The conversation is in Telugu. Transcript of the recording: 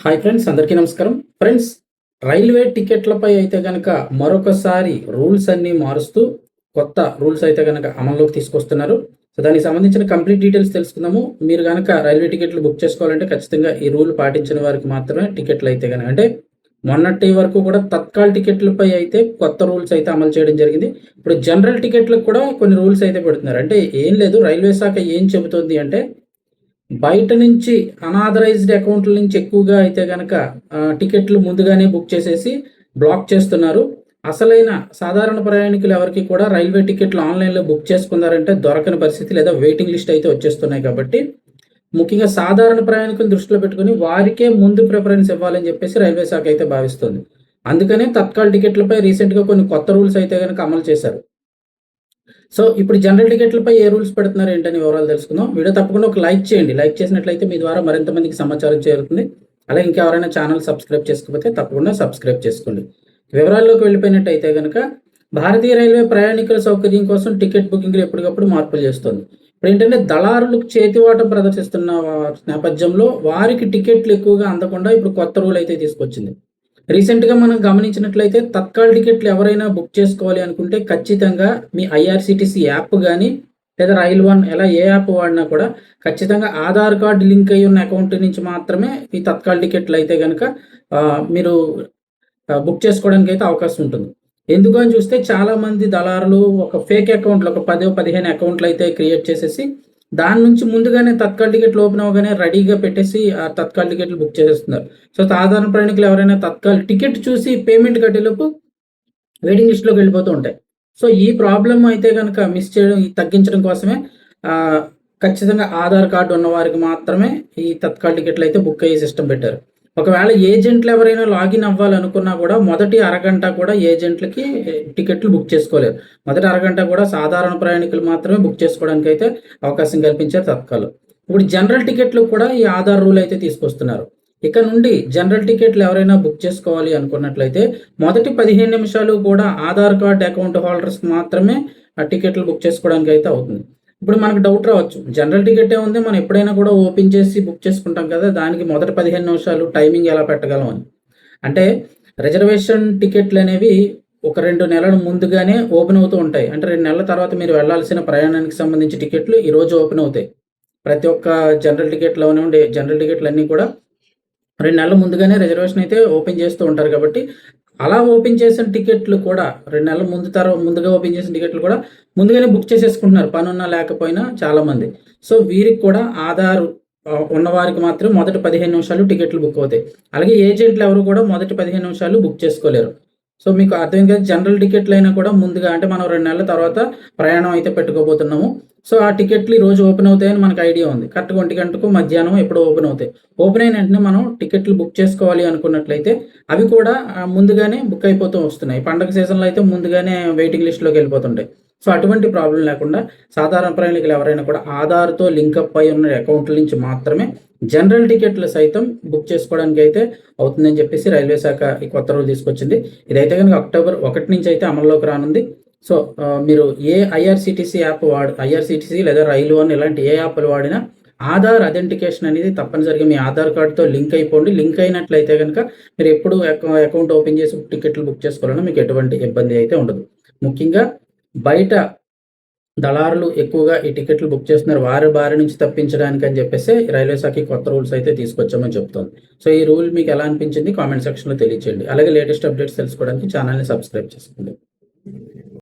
హాయ్ ఫ్రెండ్స్ అందరికీ నమస్కారం. ఫ్రెండ్స్ రైల్వే టికెట్లపై అయితే కనుక మరొకసారి రూల్స్ అన్ని మారుస్తూ కొత్త రూల్స్ అయితే కనుక అమల్లోకి తీసుకొస్తున్నారు. సో దానికి సంబంధించిన కంప్లీట్ డీటెయిల్స్ తెలుసుకుందాము. మీరు కనుక రైల్వే టికెట్లు బుక్ చేసుకోవాలంటే ఖచ్చితంగా ఈ రూల్ పాటించిన వారికి మాత్రమే టికెట్లు అయితే కనుక అంటే మొన్నటి వరకు కూడా తత్కాల్ టికెట్లపై అయితే కొత్త రూల్స్ అయితే అమలు చేయడం జరిగింది. ఇప్పుడు జనరల్ టికెట్లకు కూడా కొన్ని రూల్స్ అయితే పెడుతున్నారు. అంటే ఏం లేదు రైల్వే శాఖ ఏం చెబుతుంది అంటే బయట నుంచి అనాథరైజ్డ్ అకౌంట్ల నుంచి ఎక్కువగా అయితే కనుక టికెట్లు ముందుగానే బుక్ చేసేసి బ్లాక్ చేస్తున్నారు. అసలైన సాధారణ ప్రయాణికులు ఎవరికి కూడా రైల్వే టికెట్లు ఆన్లైన్లో బుక్ చేసుకున్నారంటే దొరకని పరిస్థితి లేదా వెయిటింగ్ లిస్ట్ అయితే వచ్చేస్తున్నాయి కాబట్టి. ముఖ్యంగా సాధారణ ప్రయాణికులు దృష్టిలో పెట్టుకుని వారికే ముందు ప్రిఫరెన్స్ ఇవ్వాలని చెప్పేసి రైల్వే శాఖ అయితే భావిస్తుంది. అందుకనే తత్కాల్ టికెట్లపై రీసెంట్గా కొన్ని కొత్త రూల్స్ అయితే కనుక అమలు చేశారు. సో ఇప్పుడు జనరల్ టికెట్లపై ఏ రూల్స్ పెడుతున్నారు ఏంటని వివరాలు తెలుసుకుందాం. వీడియో తప్పకుండా ఒక లైక్ చేయండి. లైక్ చేసినట్లయితే మీ ద్వారా మరింత మందికి సమాచారం చేరుతుంది. అలాగే ఇంకా ఎవరైనా ఛానల్ సబ్స్క్రైబ్ చేసుకోకపోతే తప్పకుండా సబ్స్క్రైబ్ చేసుకోండి. వివరాల్లోకి వెళ్ళిపోయినట్టయితే కనుక భారతీయ రైల్వే ప్రయాణికుల సౌకర్యం కోసం టికెట్ బుకింగ్లు ఎప్పటికప్పుడు మార్పులు చేస్తుంది. ఇప్పుడు ఏంటంటే దళారులకు చేతివాటం ప్రదర్శిస్తున్న నేపథ్యంలో వారికి టికెట్లు ఎక్కువగా అందకుండా ఇప్పుడు కొత్త రూల్ అయితే తీసుకొచ్చింది. రీసెంట్గా మనం గమనించినట్లయితే తత్కాల్ టికెట్లు ఎవరైనా బుక్ చేసుకోవాలి అనుకుంటే ఖచ్చితంగా మీ ఐఆర్సిటిసి యాప్ కానీ లేదా రైల్ వన్ ఎలా ఏ యాప్ వాడినా కూడా ఖచ్చితంగా ఆధార్ కార్డ్ లింక్ అయి ఉన్న అకౌంట్ నుంచి మాత్రమే ఈ తత్కాల్ టికెట్లు అయితే కనుక మీరు బుక్ చేసుకోవడానికి అయితే అవకాశం ఉంటుంది. ఎందుకు అని చూస్తే చాలామంది దళారులు ఒక ఫేక్ అకౌంట్లు ఒక పదో పదిహేను అకౌంట్లు అయితే క్రియేట్ చేసేసి దాని నుంచి ముందుగానే తత్కాల్ టికెట్లు ఓపెన్ అవ్వగానే రెడీగా పెట్టేసి ఆ తత్కాల్ టికెట్లు బుక్ చేస్తున్నారు సో సాధారణ ప్రయాణికులు ఎవరైనా తత్కాల్ టికెట్ చూసి పేమెంట్ కట్టేలోపు వెయిటింగ్ లిస్ట్లోకి వెళ్ళిపోతూ ఉంటాయి. సో ఈ ప్రాబ్లం అయితే కనుక మిస్ చేయడం తగ్గించడం కోసమే ఖచ్చితంగా ఆధార్ కార్డు ఉన్న వారికి మాత్రమే ఈ తత్కాల్ టికెట్లు అయితే బుక్ అయ్యే సిస్టమ్ పెట్టారు. ఒకవేళ ఏజెంట్లు ఎవరైనా లాగిన్ అవ్వాలనుకున్నా కూడా మొదటి అరగంట కూడా ఏజెంట్లకి టికెట్లు బుక్ చేసుకోలేరు. మొదటి అరగంట కూడా సాధారణ ప్రయాణికులు మాత్రమే బుక్ చేసుకోవడానికి అయితే అవకాశం కల్పించారు తత్కాలు. ఇప్పుడు జనరల్ టికెట్లు కూడా ఈ ఆధార్ రూల్ అయితే తీసుకొస్తున్నారు. ఇక నుండి జనరల్ టికెట్లు ఎవరైనా బుక్ చేసుకోవాలి అనుకున్నట్లయితే మొదటి పదిహేను నిమిషాలు కూడా ఆధార్ కార్డ్ అకౌంట్ హోల్డర్స్ మాత్రమే ఆ టికెట్లు బుక్ చేసుకోవడానికి అయితే అవుతుంది. ఇప్పుడు మనకు డౌట్ రావచ్చు. జనరల్ టికెట్ ఉంది మనం ఎప్పుడైనా కూడా ఓపెన్ చేసి బుక్ చేసుకుంటాం కదా దానికి మొదటి పదిహేను నిమిషాలు టైమింగ్ ఎలా పెట్టగలం అని. అంటే రిజర్వేషన్ టికెట్లు అనేవి ఒక రెండు నెలల ముందుగానే ఓపెన్ అవుతూ ఉంటాయి. అంటే రెండు నెలల తర్వాత మీరు వెళ్ళాల్సిన ప్రయాణానికి సంబంధించి టికెట్లు ఈరోజు ఓపెన్ అవుతాయి. ప్రతి ఒక్క జనరల్ టికెట్లో ఉండే జనరల్ టికెట్లు అన్నీ కూడా రెండు నెలల ముందుగానే రిజర్వేషన్ అయితే ఓపెన్ చేస్తూ ఉంటారు కాబట్టి అలా ఓపెన్ చేసిన టికెట్లు కూడా రెండు నెలల ముందు తర్వాత ముందుగా ఓపెన్ చేసిన టికెట్లు కూడా ముందుగానే బుక్ చేసేసుకుంటున్నారు పని ఉన్నా లేకపోయినా చాలామంది. సో వీరికి కూడా ఆధార్ ఉన్నవారికి మాత్రం మొదటి పదిహేను నిమిషాలు టికెట్లు బుక్ అవుతాయి. అలాగే ఏజెంట్లు ఎవరు కూడా మొదటి పదిహేను నిమిషాలు బుక్ చేసుకోలేరు. సో మీకు అర్థం కాదు జనరల్ టికెట్లు అయినా కూడా ముందుగా అంటే మనం రెండు నెలల తర్వాత ప్రయాణం అయితే పెట్టుకోబోతున్నాము. సో ఆ టికెట్లు ఈ రోజు ఓపెన్ అవుతాయని మనకు ఐడియా ఉంది. కరెక్ట్గా ఒంటి గంటకు మధ్యాహ్నం ఎప్పుడు ఓపెన్ అవుతాయి. ఓపెన్ అయిన వెంటనే మనం టికెట్లు బుక్ చేసుకోవాలి అనుకున్నట్లయితే అవి కూడా ముందుగానే బుక్ అయిపోతూ వస్తున్నాయి. పండగ సీజన్లో అయితే ముందుగానే వెయిటింగ్ లిస్ట్లోకి వెళ్ళిపోతుంటాయి. సో అటువంటి ప్రాబ్లం లేకుండా సాధారణ ప్రయాణికులు ఎవరైనా కూడా ఆధార్తో లింకప్ అయి ఉన్న అకౌంట్ల నుంచి మాత్రమే జనరల్ టికెట్లు సైతం బుక్ చేసుకోవడానికి అయితే అవుతుందని చెప్పేసి రైల్వే శాఖ ఈ కొత్త రోజు తీసుకొచ్చింది. ఇదైతే కనుక అక్టోబర్ ఒకటి నుంచి అయితే అమల్లోకి రానుంది. సో మీరు ఏ ఐఆర్సిటీసీ యాప్ వాడు ఐఆర్సిటీసీ లేదా రైలు అని ఇలాంటి ఏ యాప్లు వాడినా ఆధార్ అథెంటికేషన్ అనేది తప్పనిసరిగా మీ ఆధార్ కార్డుతో లింక్ అయిపోండి. లింక్ అయినట్లయితే కనుక మీరు ఎప్పుడు అకౌంట్ ఓపెన్ చేసి టికెట్లు బుక్ చేసుకోవాలన్నా మీకు ఎటువంటి ఇబ్బంది అయితే ఉండదు. ముఖ్యంగా బయట దళారులు ఎక్కువగా ఈ టికెట్లు బుక్ చేస్తున్నారు. వారి బారి నుంచి తప్పించడానికి అని చెప్పేసి రైల్వే శాఖకి కొత్త రూల్స్ అయితే తీసుకొచ్చామని చెప్తోంది. సో ఈ రూల్ మీకు ఎలా అనిపించింది కామెంట్ సెక్షన్లో తెలియచేయండి. అలాగే లేటెస్ట్ అప్డేట్స్ తెలుసుకోవడానికి ఛానల్ని సబ్స్క్రైబ్ చేసుకోండి.